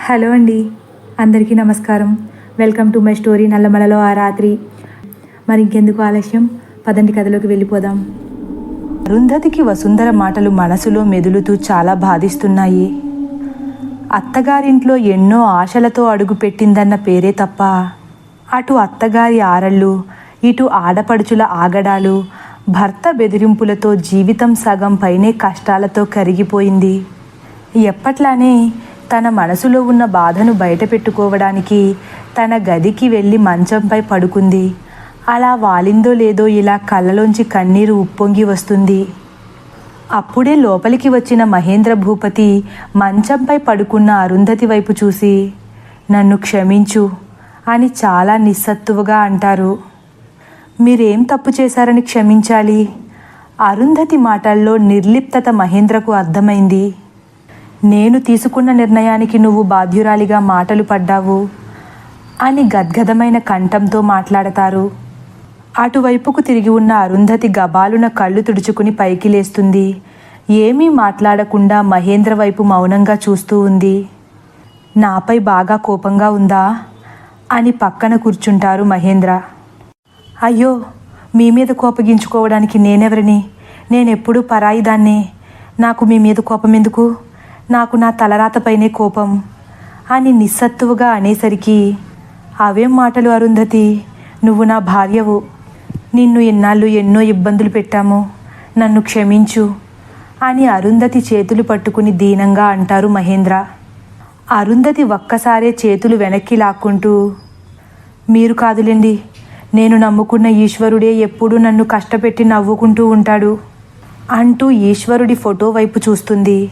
Hello అండి. అందరికీ నమస్కారం. వెల్కమ్ టు మై స్టోరీ నల్లమలలో ఆ రాత్రి. మరి ఇంకెందుకు ఆలస్యం? పదండి కథలోకి వెళ్ళిపోదాం. అరుంధతికి వసుంధర మాటలు మనసులో మెదులుతూ చాలా బాధిస్తున్నాయి. అత్తగారింట్లో ఎన్నో ఆశలతో అడుగుపెట్టిందన్న పేరే తప్ప అటు అత్తగారి ఆరళ్ళు ఇటు ఆడపడుచుల ఆగడాలు భర్త బెదిరింపులతో జీవితం సగం పైనే కష్టాలతో కరిగిపోయింది. ఎప్పట్లానే తన మనసులో ఉన్న బాధను బయట పెట్టుకోవడానికి తన గదికి వెళ్ళి మంచంపై పడుకుంది. అలా వాలిందో లేదో ఇలా కళ్ళలోంచి కన్నీరు ఉప్పొంగి వస్తుంది. అప్పుడే లోపలికి వచ్చిన మహేంద్ర భూపతి మంచంపై పడుకున్న అరుంధతి వైపు చూసి నన్ను క్షమించు అని చాలా నిస్సత్తువగా అంటారు. మీరేం తప్పు చేశారని క్షమించాలి అరుంధతి మాటల్లో నిర్లిప్తత మహేంద్రకు అర్థమైంది. నేను తీసుకున్న నిర్ణయానికి నువ్వు బాధ్యురాలిగా మాటలు పడ్డావు అని గద్గదమైన కంఠంతో మాట్లాడతారు. అటువైపుకు తిరిగి ఉన్న అరుంధతి గబాలున కళ్ళు తుడుచుకుని పైకి లేస్తుంది. ఏమీ మాట్లాడకుండా మహేంద్ర వైపు మౌనంగా చూస్తూ ఉంది. నాపై బాగా కోపంగా ఉందా? అని పక్కన కూర్చుంటారు మహేంద్ర. అయ్యో మీ మీద కోపగించుకోవడానికి నేనెవరిని? నేనెప్పుడూ పరాయిదాన్నే. నాకు మీ మీద కోపం ఎందుకు నాకు నా తలరాతపైనే కోపం. అని నిస్సత్తువుగా అనేసరికి అవేం మాటలు అరుంధతి? నువ్వు నా భార్యవు. నిన్ను ఎన్నాళ్ళు ఎన్నో ఇబ్బందులు పెట్టాము. నన్ను క్షమించు అని అరుంధతి చేతులు పట్టుకుని దీనంగా అంటారు మహేంద్ర. అరుంధతి ఒక్కసారే చేతులు వెనక్కి లాక్కుంటూ మీరు కాదులేండి. నేను నమ్ముకున్న ఈశ్వరుడే ఎప్పుడూ నన్ను కష్టపెట్టి నవ్వుకుంటూ ఉంటాడు అంటూ ఈశ్వరుడి ఫోటో వైపు చూస్తుంది.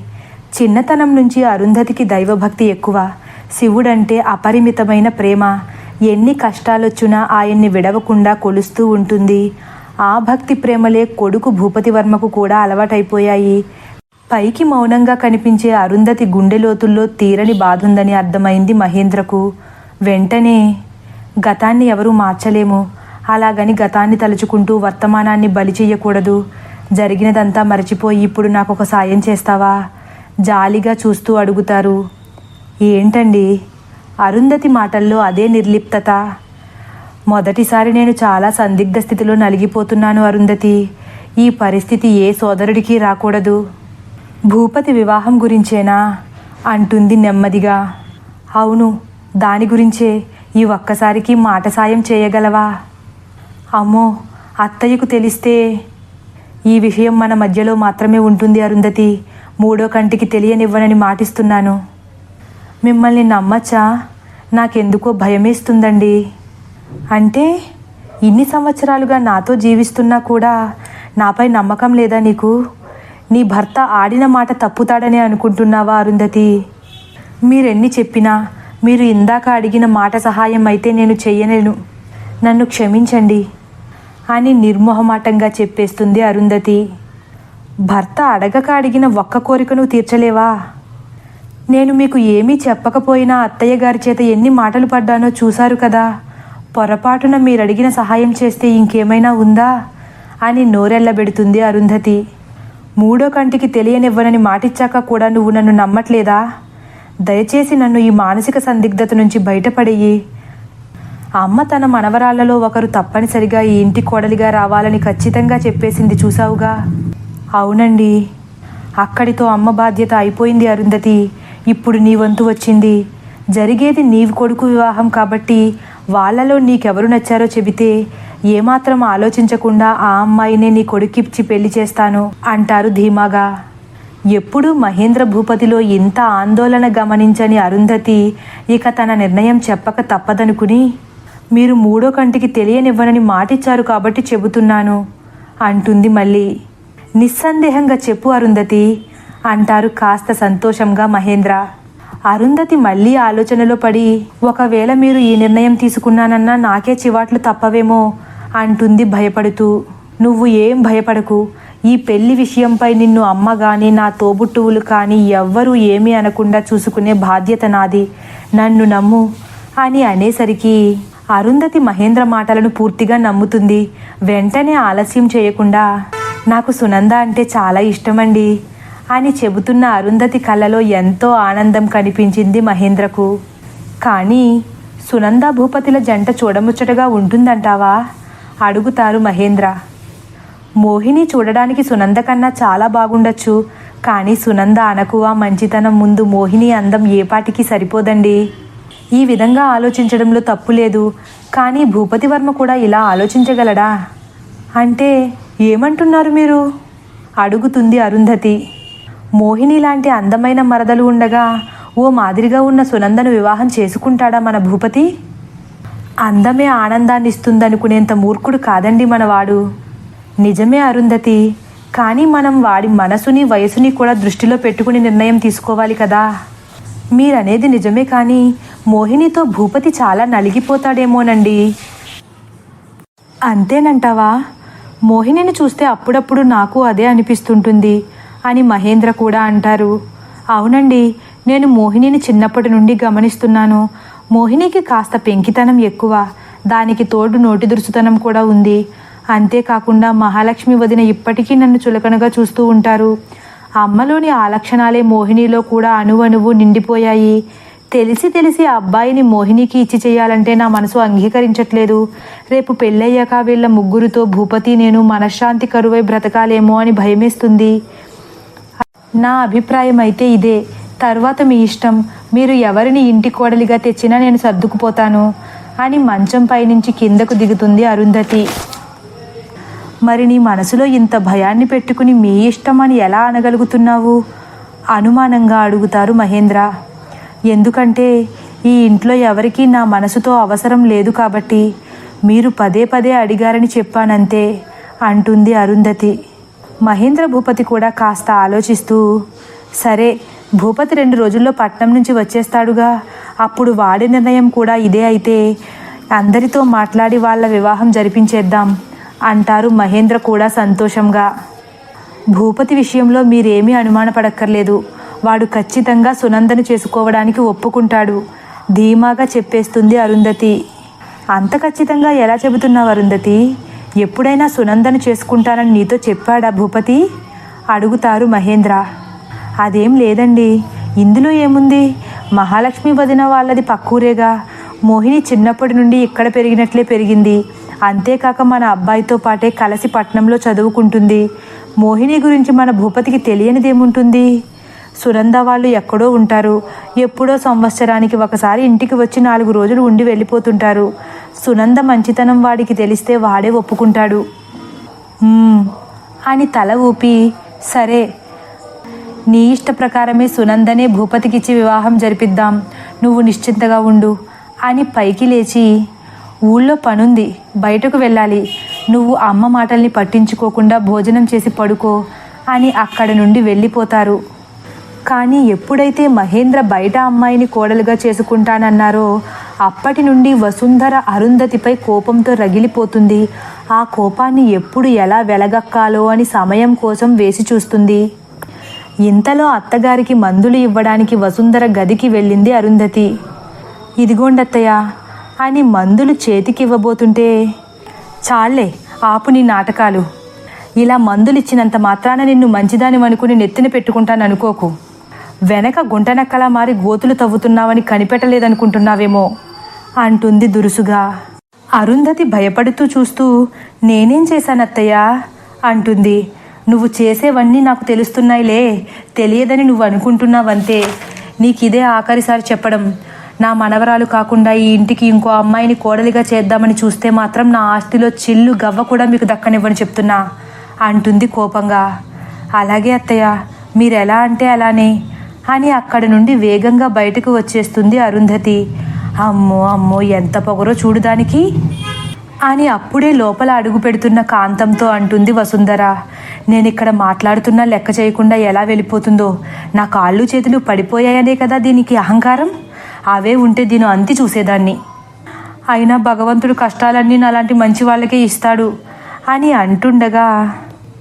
చిన్నతనం నుంచి అరుంధతికి దైవభక్తి ఎక్కువ. శివుడంటే అపరిమితమైన ప్రేమ. ఎన్ని కష్టాలొచ్చినా ఆయన్ని విడవకుండా కొలుస్తూ ఉంటుంది. ఆ భక్తి ప్రేమలే కొడుకు భూపతివర్మకు కూడా అలవాటైపోయాయి. పైకి మౌనంగా కనిపించే అరుంధతి గుండె లోతుల్లో తీరని బాధుందని అర్థమైంది మహేంద్రకు. వెంటనే గతాన్ని ఎవరూ మార్చలేము. అలాగని గతాన్ని తలుచుకుంటూ వర్తమానాన్ని బలి చెయ్యకూడదు. జరిగినదంతా మరచిపోయి ఇప్పుడు నాకు ఒక సాయం చేస్తావా? జాలిగా చూస్తూ అడుగుతారు. ఏంటండి? అరుంధతి మాటల్లో అదే నిర్లిప్తత. మొదటిసారి నేను చాలా సందిగ్ధ స్థితిలో నలిగిపోతున్నాను అరుంధతి. ఈ పరిస్థితి ఏ సోదరుడికి రాకూడదు. భూపతి వివాహం గురించేనా? అంటుంది నెమ్మదిగా. అవును దాని గురించే. ఈ ఒక్కసారికి మాట సాయం చేయగలవా? అమ్మో అత్తయ్యకు తెలిస్తే. ఈ విషయం మన మధ్యలో మాత్రమే ఉంటుంది అరుంధతి. మూడో కంటికి తెలియనివ్వనని మాటిస్తున్నాను. మిమ్మల్ని నమ్మచ్చా? నాకెందుకో భయమేస్తుందండి. అంటే ఇన్ని సంవత్సరాలుగా నాతో జీవిస్తున్నా కూడా నాపై నమ్మకం లేదా నీకు? నీ భర్త ఆడిన మాట తప్పుతాడని అనుకుంటున్నావా అరుంధతి? మీరెన్ని చెప్పినా మీరు ఇందాక అడిగిన మాట సహాయం అయితే నేను చెయ్యలేను. నన్ను క్షమించండి అని నిర్మోహమాటంగా చెప్పేస్తుంది అరుంధతి. భర్త అడగక అడిగిన ఒక్క కోరికను తీర్చలేవా? నేను మీకు ఏమీ చెప్పకపోయినా అత్తయ్య గారి చేత ఎన్ని మాటలు పడ్డానో చూశారు కదా. పొరపాటున మీరడిగిన సహాయం చేస్తే ఇంకేమైనా ఉందా? అని నోరెళ్ళబెడుతుంది అరుంధతి. మూడో కంటికి తెలియనివ్వనని మాటిచ్చాక కూడా నువ్వు నన్ను నమ్మట్లేదా? దయచేసి నన్ను ఈ మానసిక సందిగ్ధత నుంచి బయటపడేయి. అమ్మ తన మనవరాళ్ళలో ఒకరు తప్పనిసరిగా ఈ ఇంటి కోడలిగా రావాలని ఖచ్చితంగా చెప్పేసింది చూసావుగా అవునండి. అక్కడితో అమ్మ బాధ్యత అయిపోయింది అరుంధతి. ఇప్పుడు నీ వంతు వచ్చింది. జరిగేది నీవు కొడుకు వివాహం కాబట్టి వాళ్ళలో నీకెవరు నచ్చారో చెబితే ఏమాత్రం ఆలోచించకుండా ఆ అమ్మాయినే నీ కొడుకిచ్చి పెళ్ళి చేస్తాను అంటారు ధీమాగా. ఎప్పుడూ మహేంద్ర భూపతిలో ఇంత ఆందోళన గమనించని అరుంధతి ఇక తన నిర్ణయం చెప్పక తప్పదనుకుని మీరు మూడో కంటికి తెలియనివ్వనని మాటిచ్చారు కాబట్టి చెబుతున్నాను అంటుంది మళ్ళీ. నిస్సందేహంగా చెప్పు అరుంధతి. అంటారు కాస్త సంతోషంగా మహేంద్ర. అరుంధతి మళ్ళీ ఆలోచనలో పడి ఒకవేళ మీరు ఈ నిర్ణయం తీసుకున్నానన్నా నాకే చివాట్లు తప్పవేమో అంటుంది భయపడుతూ. నువ్వు ఏం భయపడకు. ఈ పెళ్ళి విషయంపై నిన్ను అమ్మ కానీ నా తోబుట్టువులు కానీ ఎవ్వరూ ఏమీ అనకుండా చూసుకునే బాధ్యత నాది. నన్ను నమ్ము అని అనేసరికి అరుంధతి మహేంద్ర మాటలను పూర్తిగా నమ్ముతుంది. వెంటనే ఆలస్యం చేయకుండా నాకు సునంద అంటే చాలా ఇష్టమండి. అని చెబుతున్న అరుంధతి కళ్ళలో ఎంతో ఆనందం కనిపించింది మహేంద్రకు. కానీ సునంద భూపతిల జంట చూడముచ్చటగా ఉంటుందంటావా? అడుగుతారు మహేంద్ర. మోహిని చూడడానికి సునంద కన్నా చాలా బాగుండొచ్చు. కానీ సునంద అనకువ మంచితనం ముందు మోహిని అందం ఏపాటికి సరిపోదండి. ఈ విధంగా ఆలోచించడంలో తప్పు లేదు కానీ భూపతి వర్మ కూడా ఇలా ఆలోచించగలడా? అంటే ఏమంటున్నారు మీరు? అడుగుతుంది అరుంధతి. మోహిని లాంటి అందమైన మరదలు ఉండగా ఓ మాదిరిగా ఉన్న సునందను వివాహం చేసుకుంటాడా మన భూపతి? అందమే ఆనందాన్ని ఇస్తుందనుకునేంత మూర్ఖుడు కాదండి మనవాడు. నిజమే అరుంధతి కానీ మనం వాడి మనసుని వయసుని కూడా దృష్టిలో పెట్టుకుని నిర్ణయం తీసుకోవాలి కదా. మీరనేది నిజమే కానీ మోహినితో భూపతి చాలా నలిగిపోతాడేమోనండి. అంతేనంటావా? మోహినిని చూస్తే అప్పుడప్పుడు నాకు అదే అనిపిస్తుంటుంది అని మహేంద్ర కూడా అంటారు. అవునండి నేను మోహినిని చిన్నప్పటి నుండి గమనిస్తున్నాను. మోహినికి కాస్త పెంకితనం ఎక్కువ దానికి తోడు నోటి దురుసుతనం కూడా ఉంది. అంతేకాకుండా మహాలక్ష్మి వదిన ఇప్పటికీ నన్ను చులకనగా చూస్తూ ఉంటారు. అమ్మలోని ఆ లక్షణాలే మోహినిలో కూడా అణువణువు నిండిపోయాయి. తెలిసి తెలిసి ఆ అబ్బాయిని మోహినికి ఇచ్చి చేయాలంటే నా మనసు అంగీకరించట్లేదు. రేపు పెళ్ళయ్యాక వీళ్ళ ముగ్గురితో భూపతి నేను మనశ్శాంతి కరువై బ్రతకాలేమో అని భయమేస్తుంది. నా అభిప్రాయం అయితే ఇదే. తర్వాత మీ ఇష్టం. మీరు ఎవరిని ఇంటి కోడలిగా తెచ్చినా నేను సర్దుకుపోతాను అని మంచం పైనుంచి కిందకు దిగుతుంది అరుంధతి. మరి నీ మనసులో ఇంత భయాన్ని పెట్టుకుని మీ ఇష్టం అని ఎలా అనగలుగుతున్నావు? అనుమానంగా అడుగుతారు మహేంద్ర. ఎందుకంటే ఈ ఇంట్లో ఎవరికీ నా మనసుతో అవసరం లేదు కాబట్టి మీరు పదే పదే అడిగారని చెప్పానంతే అంటుంది అరుంధతి. మహేంద్ర భూపతి కూడా కాస్త ఆలోచిస్తూ సరే భూపతి రెండు రోజుల్లో పట్నం నుంచి వచ్చేస్తాడుగా. అప్పుడు వాడి నిర్ణయం కూడా ఇదే అయితే. అందరితో మాట్లాడి వాళ్ళ వివాహం జరిపించేద్దాం అంటారు మహేంద్ర కూడా సంతోషంగా. భూపతి విషయంలో మీరేమీ అనుమానపడక్కర్లేదు. వాడు ఖచ్చితంగా సునందను చేసుకోవడానికి ఒప్పుకుంటాడు. ధీమాగా చెప్పేస్తుంది అరుంధతి. అంత ఖచ్చితంగా ఎలా చెబుతున్నావు అరుంధతి? ఎప్పుడైనా సునందను చేసుకుంటానని నీతో చెప్పాడా భూపతి? అడుగుతారు మహేంద్ర. అదేం లేదండి. ఇందులో ఏముంది? మహాలక్ష్మి వదిన వాళ్ళది పక్కూరేగా. మోహిని చిన్నప్పటి నుండి ఇక్కడ పెరిగినట్లే పెరిగింది. అంతేకాక మన అబ్బాయితో పాటే కలసి పట్నంలో చదువుకుంటుంది. మోహిని గురించి మన భూపతికి తెలియనిదేముంటుంది? సునంద వాళ్ళు ఎక్కడో ఉంటారు. ఎప్పుడో సంవత్సరానికి ఒకసారి ఇంటికి వచ్చి నాలుగు రోజులు ఉండి వెళ్ళిపోతుంటారు. సునంద మంచితనం వాడికి తెలిస్తే వాడే ఒప్పుకుంటాడు. అని తల ఊపి సరే నీ ఇష్ట ప్రకారమే సునందనే భూపతికిచ్చి వివాహం జరిపిద్దాం. నువ్వు నిశ్చింతగా ఉండు అని పైకి లేచి ఊళ్ళో పనుంది బయటకు వెళ్ళాలి. నువ్వు అమ్మ మాటల్ని పట్టించుకోకుండా భోజనం చేసి పడుకో అని అక్కడ నుండి వెళ్ళిపోతారు. కానీ ఎప్పుడైతే మహేంద్ర బయట అమ్మాయిని కోడలుగా చేసుకుంటానన్నారో అప్పటి నుండి వసుంధర అరుంధతిపై కోపంతో రగిలిపోతుంది. ఆ కోపాన్ని ఎప్పుడు ఎలా వెలగక్కాలో అని సమయం కోసం వేసి చూస్తుంది. ఇంతలో అత్తగారికి మందులు ఇవ్వడానికి వసుంధర గదికి వెళ్ళింది అరుంధతి. ఇదిగోండత్తయ్య అని మందులు చేతికి ఇవ్వబోతుంటే చాలే ఆపు నీ నాటకాలు. ఇలా మందులు ఇచ్చినంత మాత్రాన నిన్ను మంచిదాని అనుకుని నెత్తిన పెట్టుకుంటాను అనుకోకు వెనక గుంటనక్కలా మారి గోతులు తవ్వుతున్నావని కనిపెట్టలేదనుకుంటున్నావేమో అంటుంది దురుసుగా. అరుంధతి భయపడుతూ చూస్తూ నేనేం చేశానత్తయ్యా? అంటుంది. నువ్వు చేసేవన్నీ నాకు తెలుస్తున్నాయిలే తెలియదని నువ్వు అనుకుంటున్నావంతే. నీకిదే ఆఖరిసారి చెప్పడం. నా మనవరాలు కాకుండా ఈ ఇంటికి ఇంకో అమ్మాయిని కోడలిగా చేద్దామని చూస్తే మాత్రం నా ఆస్తిలో చిల్లు గవ్వ కూడా మీకు దక్కనివ్వని చెప్తున్నా అంటుంది కోపంగా. అలాగే అత్తయ్య మీరు ఎలా అంటే అలానే. అని అక్కడి నుండి వేగంగా బయటకు వచ్చేస్తుంది అరుంధతి. అమ్మో అమ్మో ఎంత పొగరో చూడు దానికి. అని అప్పుడే లోపల అడుగు పెడుతున్న కాంతంతో అంటుంది వసుంధర. నేను ఇక్కడ మాట్లాడుతున్నా లెక్క చేయకుండా ఎలా వెళ్ళిపోతుందో? నా కాళ్ళు చేతులు పడిపోయాయనే కదా దీనికి అహంకారం? అవే ఉంటే దీని అంతి చూసేదాన్ని. అయినా భగవంతుడు కష్టాలన్నీ నాలాంటి మంచి వాళ్ళకే ఇస్తాడు అని అంటుండగా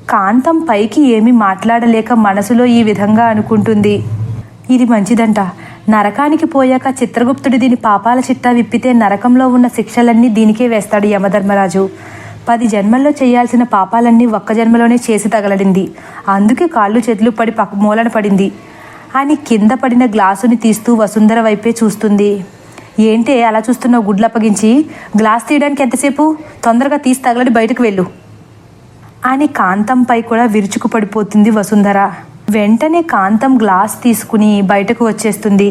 కాంతం పైకి ఏమీ మాట్లాడలేక మనసులో ఈ విధంగా అనుకుంటుంది. ఇది మంచిదంట. నరకానికి పోయాక చిత్రగుప్తుడు దీని పాపాల చిట్టా విప్పితే నరకంలో ఉన్న శిక్షలన్నీ దీనికే వేస్తాడు యమధర్మరాజు. పది జన్మల్లో చేయాల్సిన పాపాలన్నీ ఒక్క జన్మలోనే చేసి తగలడింది. అందుకే కాళ్ళు చేతులు పడి పక్క మూలన పడింది. అని కింద పడిన గ్లాసుని తీస్తూ వసుంధర వైపే చూస్తుంది. ఏంటే అలా చూస్తున్నావు గుడ్లు అప్పగించి? గ్లాస్ తీయడానికి ఎంతసేపు? తొందరగా తీసి తగలడి బయటకు వెళ్ళు. అని కాంతంపై కూడా విరుచుకు పడిపోతుంది వసుంధర. వెంటనే కాంతం గ్లాస్ తీసుకుని బయటకు వచ్చేస్తుంది.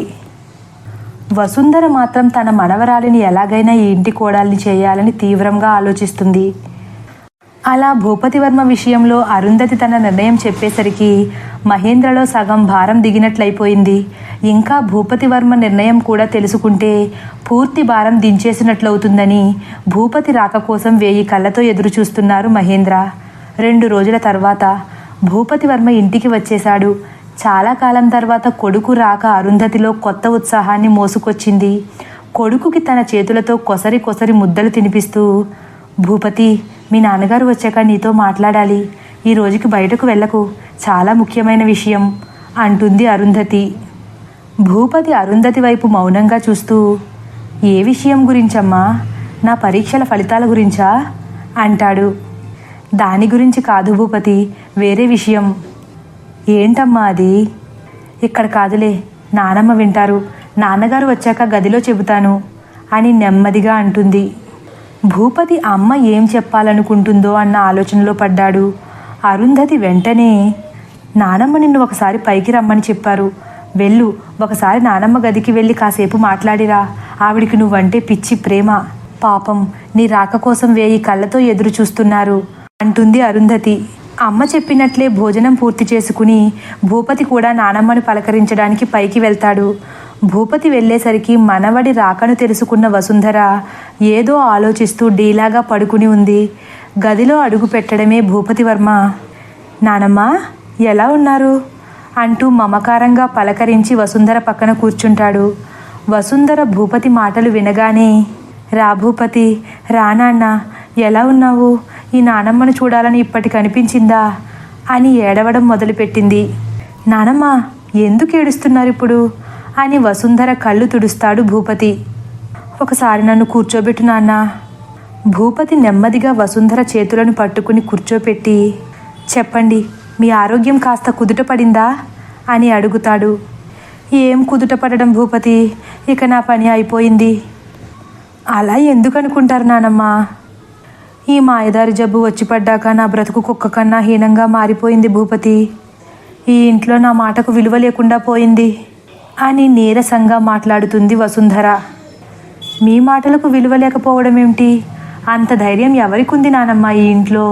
వసుంధర మాత్రం తన మనవరాలిని ఎలాగైనా ఈ ఇంటి కోడల్ని చేయాలని తీవ్రంగా ఆలోచిస్తుంది. అలా భూపతివర్మ విషయంలో అరుంధతి తన నిర్ణయం చెప్పేసరికి మహేంద్రలో సగం భారం దిగినట్లయిపోయింది. ఇంకా భూపతివర్మ నిర్ణయం కూడా తెలుసుకుంటే పూర్తి భారం దించేసినట్లవుతుందని భూపతి రాక కోసం వేయి కళ్ళతో ఎదురు చూస్తున్నారు మహేంద్ర. రెండు రోజుల తర్వాత భూపతివర్మ ఇంటికి వచ్చేశాడు. చాలా కాలం తర్వాత కొడుకు రాక అరుంధతిలో కొత్త ఉత్సాహాన్ని మోసుకొచ్చింది. కొడుకుకి తన చేతులతో కొసరి కొసరి ముద్దలు తినిపిస్తూ భూపతి మీ నాన్నగారు వచ్చాక నీతో మాట్లాడాలి. ఈ రోజుకి బయటకు వెళ్ళకు. చాలా ముఖ్యమైన విషయం అంటుంది అరుంధతి. భూపతి అరుంధతి వైపు మౌనంగా చూస్తూ ఏ విషయం గురించమ్మా? నా పరీక్షల ఫలితాల గురించా? అంటాడు. దాని గురించి కాదు భూపతి వేరే విషయం. ఏంటమ్మా అది? ఇక్కడ కాదులే నానమ్మ వింటారు. నాన్నగారు వచ్చాక గదిలో చెబుతాను అని నెమ్మదిగా అంటుంది. భూపతి అమ్మ ఏం చెప్పాలనుకుంటుందో అన్న ఆలోచనలో పడ్డాడు. అరుంధతి వెంటనే నానమ్మ నిన్ను ఒకసారి పైకి రమ్మని చెప్పారు. వెళ్ళు ఒకసారి నానమ్మ గదికి వెళ్ళి కాసేపు మాట్లాడిరా. ఆవిడికి నువ్వంటే పిచ్చి ప్రేమ. పాపం నీ రాక కోసం వేయి కళ్ళతో ఎదురు చూస్తున్నారు అంటుంది అరుంధతి. అమ్మ చెప్పినట్లే భోజనం పూర్తి చేసుకుని భూపతి కూడా నానమ్మను పలకరించడానికి పైకి వెళ్తాడు. భూపతి వెళ్ళేసరికి మనవడి రాకను తెలుసుకున్న వసుంధర ఏదో ఆలోచిస్తూ డీలాగా పడుకుని ఉంది. గదిలో అడుగు పెట్టడమే భూపతి వర్మ. నానమ్మ ఎలా ఉన్నారు? అంటూ మమకారంగా పలకరించి వసుంధర పక్కన కూర్చుంటాడు. వసుంధర భూపతి మాటలు వినగానే రా భూపతి రానాన్న ఎలా ఉన్నావు? ఈ నానమ్మను చూడాలని ఇప్పటికి అనిపించిందా? అని ఏడవడం మొదలుపెట్టింది. నానమ్మ ఎందుకు ఏడుస్తున్నారు ఇప్పుడు? అని వసుంధర కళ్ళు తుడుస్తాడు భూపతి. ఒకసారి నన్ను కూర్చోబెట్టు నాన్న. భూపతి నెమ్మదిగా వసుంధర చేతులను పట్టుకుని కూర్చోపెట్టి చెప్పండి మీ ఆరోగ్యం కాస్త కుదుట పడిందా అని అడుగుతాడు. ఏం కుదుట పడడం భూపతి? ఇక నా పని అయిపోయింది. అలా ఎందుకు అనుకుంటారు నానమ్మా? ఈ మాయదారి జబ్బు వచ్చి పడ్డాక నా బ్రతుకు కుక్క కన్నా హీనంగా మారిపోయింది భూపతి. ఈ ఇంట్లో నా మాటకు విలువ లేకుండా పోయింది అని నీరసంగా మాట్లాడుతుంది వసుంధర. మీ మాటలకు విలువ లేకపోవడం ఏమిటి అంత ధైర్యం ఎవరికుంది నానమ్మ ఈ ఇంట్లో?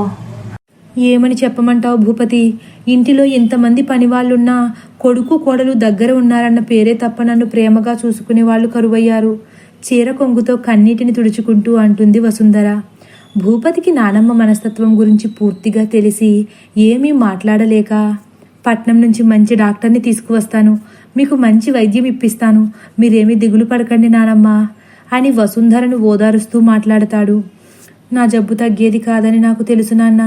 ఏమని చెప్పమంటావు భూపతి? ఇంటిలో ఎంతమంది పనివాళ్ళున్నా కొడుకు కోడలు దగ్గర ఉన్నారన్న పేరే తప్ప నన్ను ప్రేమగా చూసుకునే వాళ్ళు కరువయ్యారు. చీర కొంగుతో కన్నీటిని తుడుచుకుంటూ అంటుంది వసుంధర. భూపతికి నానమ్మ మనస్తత్వం గురించి పూర్తిగా తెలిసి ఏమీ మాట్లాడలేక పట్నం నుంచి మంచి డాక్టర్ని తీసుకువస్తాను మీకు మంచి వైద్యం ఇప్పిస్తాను మీరేమీ దిగులు పడకండి నానమ్మ అని వసుంధరను ఓదారుస్తూ మాట్లాడతాడు. నా జబ్బు తగ్గేది కాదని నాకు తెలుసు నాన్న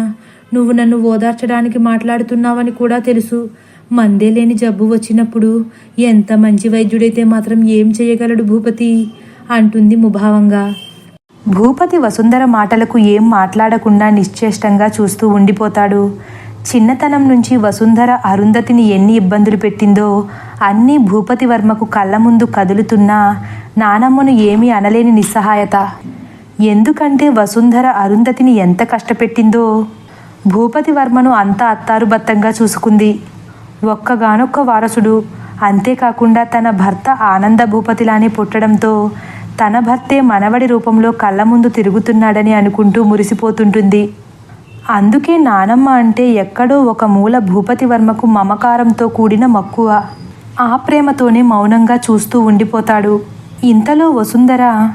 నువ్వు నన్ను ఓదార్చడానికి మాట్లాడుతున్నావని కూడా తెలుసు. మందే లేని జబ్బు వచ్చినప్పుడు ఎంత మంచి వైద్యుడైతే మాత్రం ఏం చేయగలడు భూపతి? అంటుంది ముభావంగా. భూపతి వసుంధర మాటలకు ఏం మాట్లాడకుండా నిశ్చేష్టంగా చూస్తూ ఉండిపోతాడు. చిన్నతనం నుంచి వసుంధర అరుంధతిని ఎన్ని ఇబ్బందులు పెట్టిందో అన్నీ భూపతి వర్మకు కళ్ళ ముందు కదులుతున్నా నానమ్మను ఏమీ అనలేని నిస్సహాయత. ఎందుకంటే వసుంధర అరుంధతిని ఎంత కష్టపెట్టిందో భూపతి వర్మను అంత అత్తారుబత్తంగా చూసుకుంది. ఒక్కగానొక్క వారసుడు అంతేకాకుండా తన భర్త ఆనంద భూపతిలానే పుట్టడంతో తన భర్తే మనవడి రూపంలో కళ్ళ ముందు తిరుగుతున్నాడని అనుకుంటూ మురిసిపోతుంటుంది. అందుకే నానమ్మ అంటే ఎక్కడో ఒక మూల భూపతి వర్మకు మమకారంతో కూడిన మక్కువ. ఆ ప్రేమతోనే మౌనంగా చూస్తూ ఉండిపోతాడు. ఇంతలో వసుంధర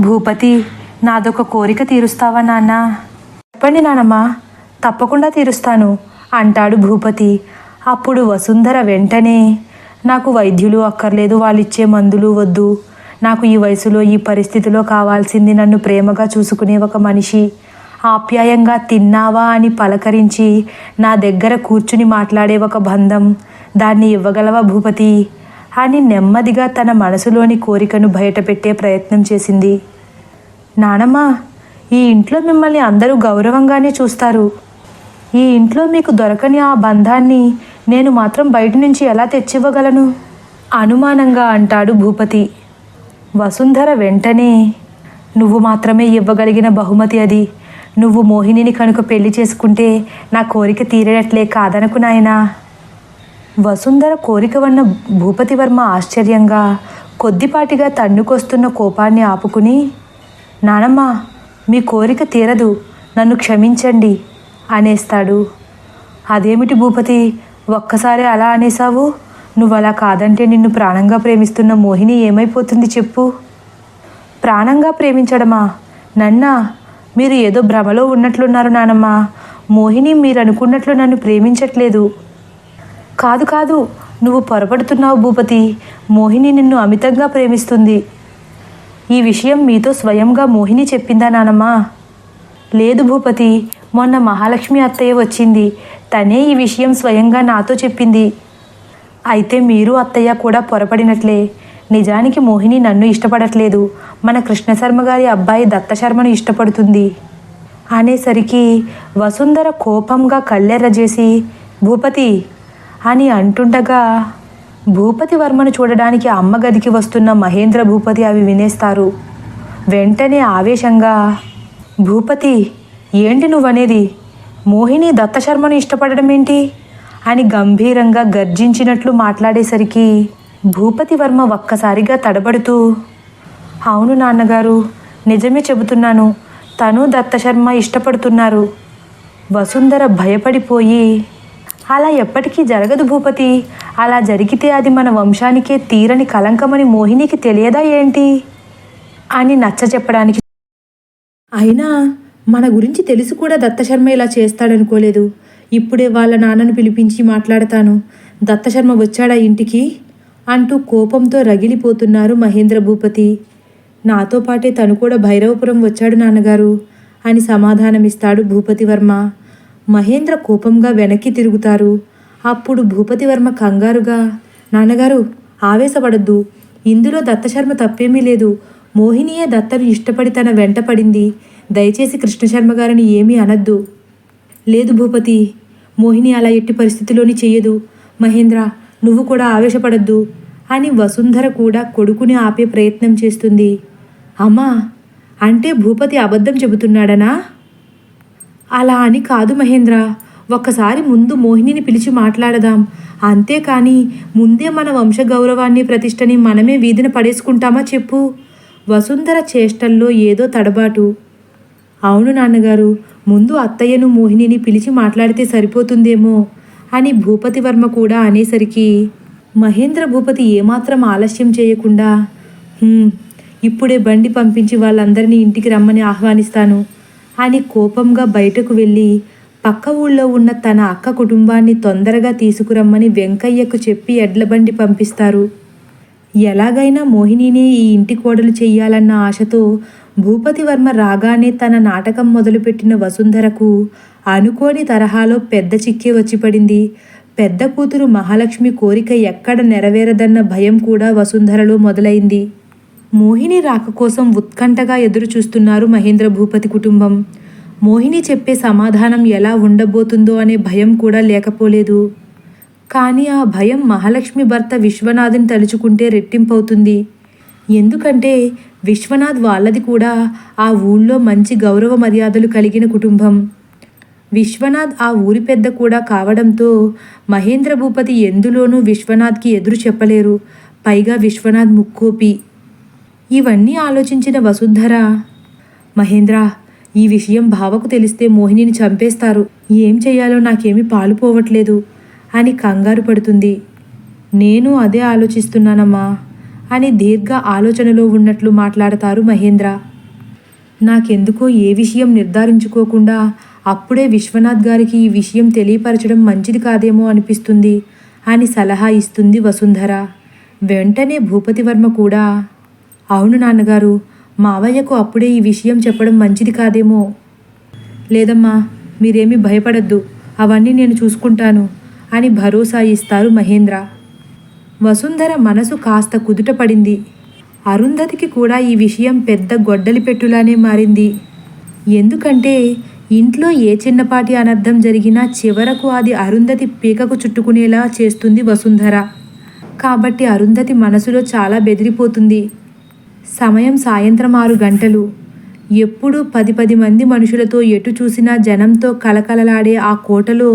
భూపతి నాదొక కోరిక తీరుస్తావా నాన్న? చెప్పండి నానమ్మ తప్పకుండా తీరుస్తాను అంటాడు భూపతి. అప్పుడు వసుంధర వెంటనే నాకు వైద్యులు అక్కర్లేదు వాళ్ళిచ్చే మందులు వద్దు. నాకు ఈ వయసులో ఈ పరిస్థితిలో కావాల్సింది నన్ను ప్రేమగా చూసుకునే ఒక మనిషి. ఆప్యాయంగా తిన్నావా అని పలకరించి నా దగ్గర కూర్చుని మాట్లాడే ఒక బంధం. దాన్ని ఇవ్వగలవా భూపతి? అని నెమ్మదిగా తన మనసులోని కోరికను బయటపెట్టే ప్రయత్నం చేసింది. నానమ్మ ఈ ఇంట్లో మిమ్మల్ని అందరూ గౌరవంగానే చూస్తారు. ఈ ఇంట్లో మీకు దొరకని ఆ బంధాన్ని నేను మాత్రం బయట నుంచి ఎలా తెచ్చివ్వగలను? అనుమానంగా అంటాడు భూపతి. వసుంధర వెంటనే నువ్వు మాత్రమే ఇవ్వగలిగిన బహుమతి అది. నువ్వు మోహినిని కనుక పెళ్ళి చేసుకుంటే నా కోరిక తీరేటట్లే కాదనకు నాయనా. వసుంధర కోరిక వన్న భూపతివర్మ ఆశ్చర్యంగా కొద్దిపాటిగా తన్నుకొస్తున్న కోపాన్ని ఆపుకుని నానమ్మ మీ కోరిక తీరదు. నన్ను క్షమించండి అనేస్తాడు. అదేమిటి భూపతి ఒక్కసారి అలా అనేసావు నువ్వు అలా కాదంటే నిన్ను ప్రాణంగా ప్రేమిస్తున్న మోహిని ఏమైపోతుంది చెప్పు. ప్రాణంగా ప్రేమించడమా? నన్నా మీరు ఏదో భ్రమలో ఉన్నట్లున్నారు నానమ్మ. మోహిని మీరు అనుకున్నట్లు నన్ను ప్రేమించట్లేదు. కాదు కాదు నువ్వు పొరపడుతున్నావు భూపతి. మోహిని నిన్ను అమితంగా ప్రేమిస్తుంది. ఈ విషయం మీతో స్వయంగా మోహిని చెప్పిందా నానమ్మా? లేదు భూపతి మొన్న మహాలక్ష్మి అత్తయ్య వచ్చింది. తనే ఈ విషయం స్వయంగా నాతో చెప్పింది. అయితే మీరు అత్తయ్య కూడా పొరపడినట్లే. నిజానికి మోహిని నన్ను ఇష్టపడట్లేదు. మన కృష్ణశర్మ గారి అబ్బాయి దత్తశర్మను ఇష్టపడుతుంది. అనేసరికి వసుంధర కోపంగా కళ్ళెర్ర చేసి భూపతి అని అంటుండగా భూపతి వర్మను చూడడానికి అమ్మ గదికి వస్తున్న మహేంద్ర భూపతి అవి వినేస్తారు. వెంటనే ఆవేశంగా భూపతి ఏంటి నువ్వనేది? మోహిని దత్తశర్మను ఇష్టపడడం ఏంటి అని గంభీరంగా గర్జించినట్లు మాట్లాడేసరికి భూపతి వర్మ ఒక్కసారిగా తడబడుతూ అవును నాన్నగారు నిజమే చెబుతున్నాను. తను దత్తశర్మ ఇష్టపడుతున్నారు. వసుంధర భయపడిపోయి అలా ఎప్పటికీ జరగదు భూపతి. అలా జరిగితే అది మన వంశానికే తీరని కలంకమని మోహినికి తెలియదా ఏంటి? అని నచ్చ చెప్పడానికి. అయినా మన గురించి తెలిసి కూడా దత్తశర్మ ఇలా చేస్తాడనుకోలేదు. ఇప్పుడే వాళ్ళ నాన్నను పిలిపించి మాట్లాడతాను. దత్తశర్మ వచ్చాడా ఇంటికి? అంటూ కోపంతో రగిలిపోతున్నారు మహేంద్ర భూపతి. నాతో పాటే తను కూడా భైరవపురం వచ్చాడు నాన్నగారు అని సమాధానమిస్తాడు భూపతివర్మ. మహేంద్ర కోపంగా వెనక్కి తిరుగుతారు. అప్పుడు భూపతివర్మ కంగారుగా నాన్నగారు ఆవేశపడద్దు. ఇందులో దత్తశర్మ తప్పేమీ లేదు. మోహినియే దత్తను ఇష్టపడి తన వెంట పడింది. దయచేసి కృష్ణశర్మ గారిని ఏమీ అనద్దు. లేదు భూపతి మోహిని అలా ఎట్టి పరిస్థితిలోని చెయ్యదు. మహేంద్ర నువ్వు కూడా ఆవేశపడద్దు అని వసుంధర కూడా కొడుకుని ఆపే ప్రయత్నం చేస్తుంది. అమ్మా అంటే భూపతి అబద్ధం చెబుతున్నాడనా? అలా అని కాదు మహేంద్ర. ఒక్కసారి ముందు మోహినిని పిలిచి మాట్లాడదాం. అంతేకాని ముందే మన వంశ గౌరవాన్ని ప్రతిష్టని మనమే వీధిన పడేసుకుంటామా చెప్పు. వసుంధర చేష్టల్లో ఏదో తడబాటు. అవును నాన్నగారు ముందు అత్తయ్యను మోహినిని పిలిచి మాట్లాడితే సరిపోతుందేమో అని భూపతి వర్మ కూడా అనేసరికి మహేంద్ర భూపతి ఏమాత్రం ఆలస్యం చేయకుండా ఇప్పుడే బండి పంపించి వాళ్ళందరినీ ఇంటికి రమ్మని ఆహ్వానిస్తాను అని కోపంగా బయటకు వెళ్ళి పక్క ఊళ్ళో ఉన్న తన అక్క కుటుంబాన్ని తొందరగా తీసుకురమ్మని వెంకయ్యకు చెప్పి ఎడ్ల బండి పంపిస్తారు. ఎలాగైనా మోహినిని ఈ ఇంటి కోడలు చెయ్యాలన్న ఆశతో భూపతివర్మ రాగానే తన నాటకం మొదలుపెట్టిన వసుంధరకు అనుకోని తరహాలో పెద్ద చిక్కే వచ్చి పడింది. పెద్ద కూతురు మహాలక్ష్మి కోరిక ఎక్కడ నెరవేరదన్న భయం కూడా వసుంధరలో మొదలైంది. మోహిని రాక కోసం ఉత్కంఠగా ఎదురు చూస్తున్నారు మహేంద్ర భూపతి కుటుంబం. మోహిని చెప్పే సమాధానం ఎలా ఉండబోతుందో అనే భయం కూడా లేకపోలేదు. కానీ ఆ భయం మహాలక్ష్మి భర్త విశ్వనాథ్ని తలుచుకుంటే రెట్టింపవుతుంది. ఎందుకంటే విశ్వనాథ్ వాళ్ళది కూడా ఆ ఊళ్ళో మంచి గౌరవ మర్యాదలు కలిగిన కుటుంబం. విశ్వనాథ్ ఆ ఊరి పెద్ద కూడా కావడంతో మహేంద్ర భూపతి ఎందులోనూ విశ్వనాథ్కి ఎదురు చెప్పలేరు. పైగా విశ్వనాథ్ ముక్కోపి. ఇవన్నీ ఆలోచించిన వసుంధర మహేంద్ర ఈ విషయం బావకు తెలిస్తే మోహినిని చంపేస్తారు. ఏం చేయాలో నాకేమీ పాలుపోవట్లేదు. అని కంగారు పడుతుంది. నేను అదే ఆలోచిస్తున్నానమ్మా అని దీర్ఘ ఆలోచనలో ఉన్నట్లు మాట్లాడతారు మహేంద్ర. నాకెందుకో ఏ విషయం నిర్ధారించుకోకుండా అప్పుడే విశ్వనాథ్ గారికి ఈ విషయం తెలియపరచడం మంచిది కాదేమో అనిపిస్తుంది అని సలహా ఇస్తుంది వసుంధర. వెంటనే భూపతివర్మ కూడా. అవును నాన్నగారు మావయ్యకు అప్పుడే ఈ విషయం చెప్పడం మంచిది కాదేమో. లేదమ్మా మీరేమీ భయపడద్దు అవన్నీ నేను చూసుకుంటాను. అని భరోసా ఇస్తారు మహేంద్ర. వసుంధర మనసు కాస్త కుదుట పడింది అరుంధతికి కూడా ఈ విషయం పెద్ద గొడ్డలి పెట్టులానే మారింది. ఎందుకంటే ఇంట్లో ఏ చిన్నపాటి అనర్థం జరిగినా చివరకు అది అరుంధతి పీకకు చుట్టుకునేలా చేస్తుంది వసుంధర. కాబట్టి అరుంధతి మనసులో చాలా బెదిరిపోతుంది. సమయం సాయంత్రం ఆరు గంటలు. ఎప్పుడూ పది పది మంది మనుషులతో ఎటు చూసినా జనంతో కలకలలాడే ఆ కోటలో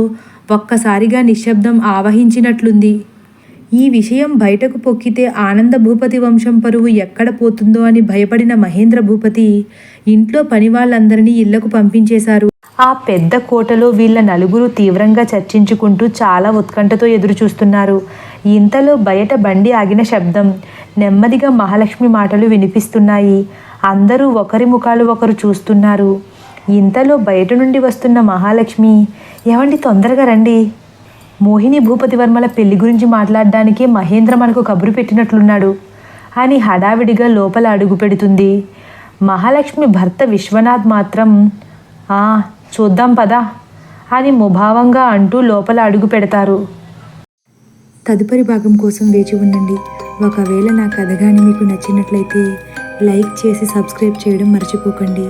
ఒక్కసారిగా నిశ్శబ్దం ఆవహించినట్లుంది. ఈ విషయం బయటకు పొక్కితే ఆనంద భూపతి వంశం పరువు ఎక్కడ పోతుందో అని భయపడిన మహేంద్ర భూపతి ఇంట్లో పని వాళ్ళందరినీ ఇళ్ళకు పంపించేశారు. ఆ పెద్ద కోటలో వీళ్ళ నలుగురు తీవ్రంగా చర్చించుకుంటూ చాలా ఉత్కంఠతో ఎదురుచూస్తున్నారు. ఇంతలో బయట బండి ఆగిన శబ్దం నెమ్మదిగా మహాలక్ష్మి మాటలు వినిపిస్తున్నాయి. అందరూ ఒకరి ముఖాలు ఒకరు చూస్తున్నారు. ఇంతలో బయట నుండి వస్తున్న మహాలక్ష్మి ఏమండి తొందరగా రండి. మోహిని భూపతి వర్మల పెళ్ళి గురించి మాట్లాడడానికి మహేంద్ర మనకు కబురు పెట్టినట్లున్నాడు. అని హడావిడిగా లోపల అడుగు పెడుతుంది. మహాలక్ష్మి భర్త విశ్వనాథ్ మాత్రం "ఆ, చూద్దాం పదా అని ముభావంగా అంటూ లోపల అడుగు పెడతారు. తదుపరి భాగం కోసం వేచి ఉండండి. ఒకవేళ నా కథ కానీ మీకు నచ్చినట్లయితే లైక్ చేసి సబ్స్క్రైబ్ చేయడం మర్చిపోకండి.